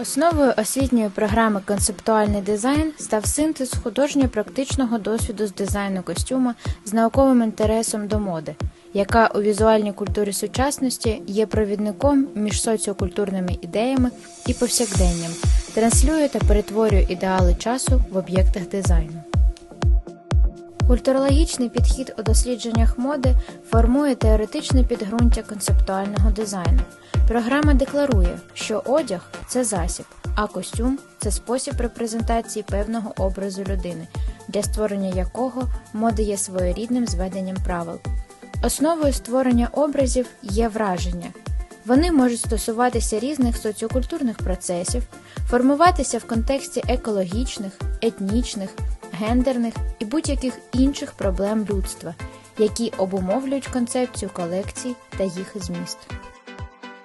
Основою освітньої програми Концептуальний дизайн став синтез художньо-практичного досвіду з дизайну костюма з науковим інтересом до моди, яка у візуальній культурі сучасності є провідником між соціокультурними ідеями і повсякденням, транслює та перетворює ідеали часу в об'єктах дизайну. Культурологічний підхід у дослідженнях моди формує теоретичне підґрунтя концептуального дизайну. Програма декларує, що одяг це засіб, а костюм це спосіб репрезентації певного образу людини, для створення якого мода є своєрідним зведенням правил. Основою створення образів є враження. Вони можуть стосуватися різних соціокультурних процесів, формуватися в контексті екологічних, етнічних, гендерних і будь-яких інших проблем людства, які обумовлюють концепцію колекцій та їх зміст.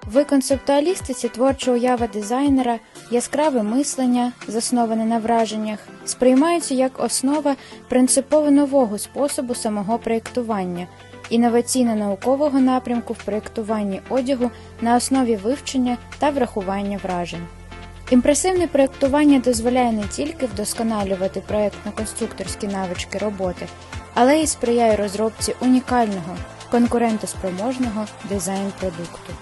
В концептуалістиці творча уява дизайнера, яскраве мислення, засноване на враженнях, сприймаються як основа принципово нового способу самого проєктування, інноваційно-наукового напрямку в проєктуванні одягу на основі вивчення та врахування вражень. Імпресивне проєктування дозволяє не тільки вдосконалювати проєктно-конструкторські навички роботи, але й сприяє розробці унікального, конкурентоспроможного дизайн продукту.